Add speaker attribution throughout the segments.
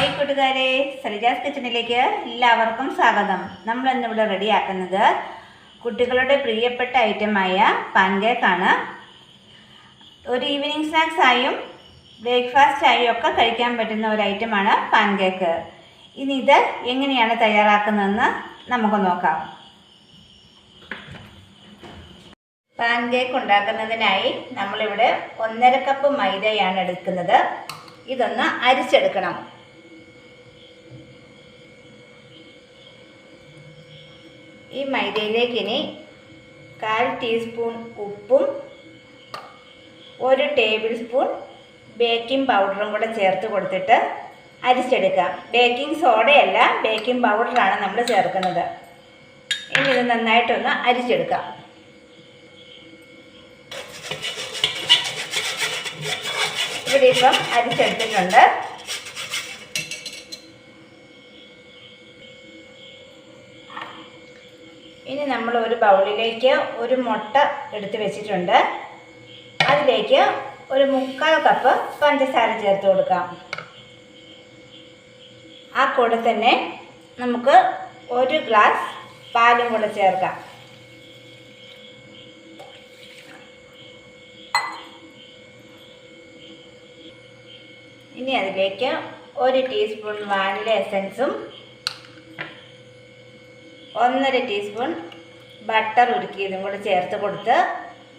Speaker 1: Hi കൂട്ടുകാരെ സരിജാസ് കിച്ചണിലേക്ക് എല്ലാവർക്കും സ്വാഗതം. നമ്മൾ ഇന്നിവിടെ റെഡിയാക്കുന്നത് കുട്ടികളുടെ പ്രിയപ്പെട്ട ഐറ്റമായ പാൻകേക്കാണ്. ഒരു ഈവനിങ് സ്നാക്സായും ബ്രേക്ക്ഫാസ്റ്റ് ആയും ഒക്കെ കഴിക്കാൻ പറ്റുന്ന ഒരു ഐറ്റമാണ് പാൻകേക്ക്. ഇനി ഇത് എങ്ങനെയാണ് തയ്യാറാക്കുന്നതെന്ന് നമുക്ക് നോക്കാം. പാൻകേക്ക് ഉണ്ടാക്കുന്നതിനായി നമ്മളിവിടെ ഒന്നര കപ്പ് മൈദയാണ് എടുക്കുന്നത്. ഇതൊന്ന് അരിച്ചെടുക്കണം. ഈ മൈദയിലേക്ക് ഇനി കാൽ ടീസ്പൂൺ ഉപ്പും ഒരു ടേബിൾ സ്പൂൺ ബേക്കിംഗ് പൗഡറും കൂടെ ചേർത്ത് കൊടുത്തിട്ട് അരിച്ചെടുക്കാം ബേക്കിംഗ് സോഡയല്ല ബേക്കിംഗ് പൗഡറാണ് നമ്മൾ ചേർക്കുന്നത്. ഇനി ഇത് നന്നായിട്ടൊന്ന് അരിച്ചെടുക്കാം ഇവിടെ ഇപ്പം അരിച്ചെടുത്തിട്ടുണ്ട്. ഇനി നമ്മൾ ഒരു ബൗളിലേക്ക് ഒരു മുട്ട എടുത്ത് വെച്ചിട്ടുണ്ട്. അതിലേക്ക് ഒരു മുക്കാൽ കപ്പ് പഞ്ചസാര ചേർത്ത് കൊടുക്കാം. ആ കൂടെ തന്നെ നമുക്ക് ഒരു ഗ്ലാസ് പാലും കൂടെ ചേർക്കാം. ഇനി അതിലേക്ക് ഒരു ടീസ്പൂൺ വാനില എസൻസും ഒന്നര ടീസ്പൂൺ ബട്ടർ ഉരുക്കിയതും കൂടെ ചേർത്ത് കൊടുത്ത്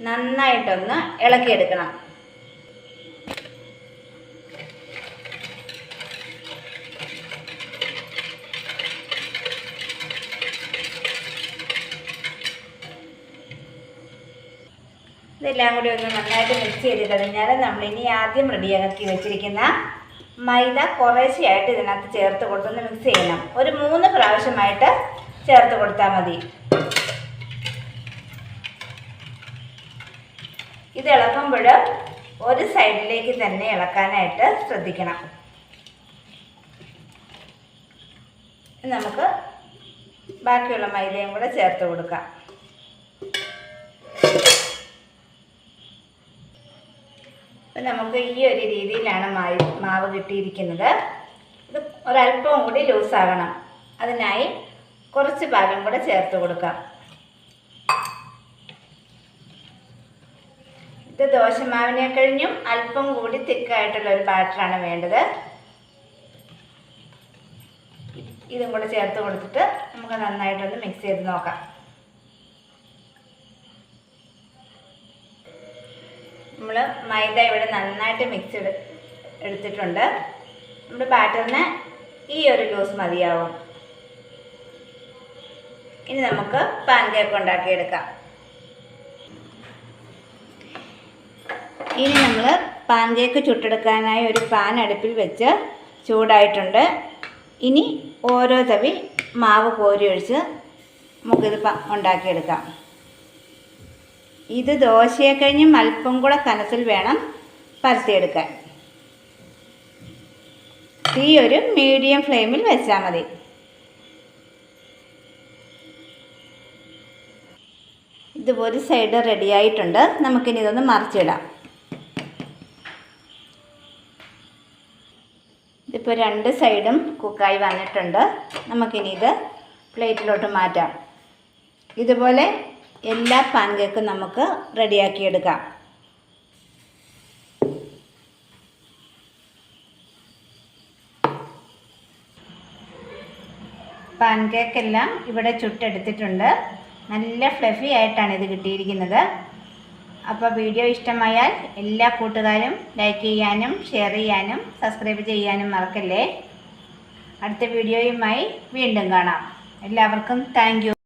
Speaker 1: നന്നായിട്ടൊന്ന് ഇളക്കിയെടുക്കണം. ഇതെല്ലാം കൂടി ഒന്ന് നന്നായിട്ട് മിക്സ് ചെയ്ത് കഴിഞ്ഞാൽ നമ്മൾ ഇനി ആദ്യം റെഡിയാക്കി വെച്ചിരിക്കുന്ന മൈദ കുറേശ്ശെയായിട്ട് ഇതിനകത്ത് ചേർത്ത് കൊടുത്തൊന്ന് മിക്സ് ചെയ്യണം. ഒരു മൂന്ന് പ്രാവശ്യമായിട്ട് ചേർത്ത് കൊടുത്താൽ മതി. ഇത് ഇളക്കുമ്പോൾ ഒരു സൈഡിലേക്ക് തന്നെ ഇളക്കാനായിട്ട് ശ്രദ്ധിക്കണം. നമുക്ക് ബാക്കിയുള്ള മൈദയും കൂടെ ചേർത്ത് കൊടുക്കാം. അപ്പം നമുക്ക് ഈ ഒരു രീതിയിലാണ് മാവ് കിട്ടിയിരിക്കുന്നത്. ഇത് ഒരല്പവും കൂടി ലൂസാകണം. അതിനായി കുറച്ച് പാലും കൂടെ ചേർത്ത് കൊടുക്കാം. ഇത് ദോശമാവിനെ കഴിഞ്ഞും അല്പം കൂടി തിക്കായിട്ടുള്ള ഒരു ബാറ്ററാണ് വേണ്ടത്. ഇതും കൂടെ ചേർത്ത് കൊടുത്തിട്ട് നമുക്ക് നന്നായിട്ടൊന്ന് മിക്സ് ചെയ്ത് നോക്കാം. നമ്മൾ മൈദ ഇവിടെ നന്നായിട്ട് മിക്സ് എടുത്തിട്ടുണ്ട്. നമ്മുടെ ബാറ്ററിന് ഈ ഒരു ലൂസ് മതിയാവും. ഇനി നമുക്ക് പാൻ കേക്ക് ഉണ്ടാക്കിയെടുക്കാം. ഇനി നമ്മൾ പാൻ കേക്ക് ചുട്ടെടുക്കാനായി ഒരു പാൻ അടുപ്പിൽ വെച്ച് ചൂടായിട്ടുണ്ട്. ഇനി ഓരോ തവി മാവ് കോരി ഒഴിച്ച് നമുക്കിത് ഉണ്ടാക്കിയെടുക്കാം. ഇത് ദോശയെ കഴിഞ്ഞും അല്പം കൂടെ കനത്തിൽ വേണം പരത്തിയെടുക്കാൻ. തീ ഒരു മീഡിയം ഫ്ലെയിമിൽ വെച്ചാൽ മതി. ഇത് ഒരു സൈഡ് റെഡി ആയിട്ടുണ്ട്. നമുക്കിനി ഇതൊന്ന് മറിച്ചിടാം. ഇതിപ്പോൾ രണ്ട് സൈഡും കുക്കായി വന്നിട്ടുണ്ട്. നമുക്കിനി ഇത് പ്ലേറ്റിലോട്ട് മാറ്റാം. ഇതുപോലെ എല്ലാ പാൻ കേക്കും നമുക്ക് റെഡിയാക്കിയെടുക്കാം പാൻ കേക്കെല്ലാം ഇവിടെ ചുട്ടെടുത്തിട്ടുണ്ട്. നല്ല ഫ്ലഫി ആയിട്ടാണ് ഇത് കിട്ടിയിരിക്കുന്നത്. അപ്പോൾ വീഡിയോ ഇഷ്ടമായാൽ എല്ലാ കൂട്ടുകാരും ലൈക്ക് ചെയ്യാനും ഷെയർ ചെയ്യാനും സബ്സ്ക്രൈബ് ചെയ്യാനും മറക്കല്ലേ. അടുത്ത വീഡിയോയുമായി വീണ്ടും കാണാം. എല്ലാവർക്കും താങ്ക്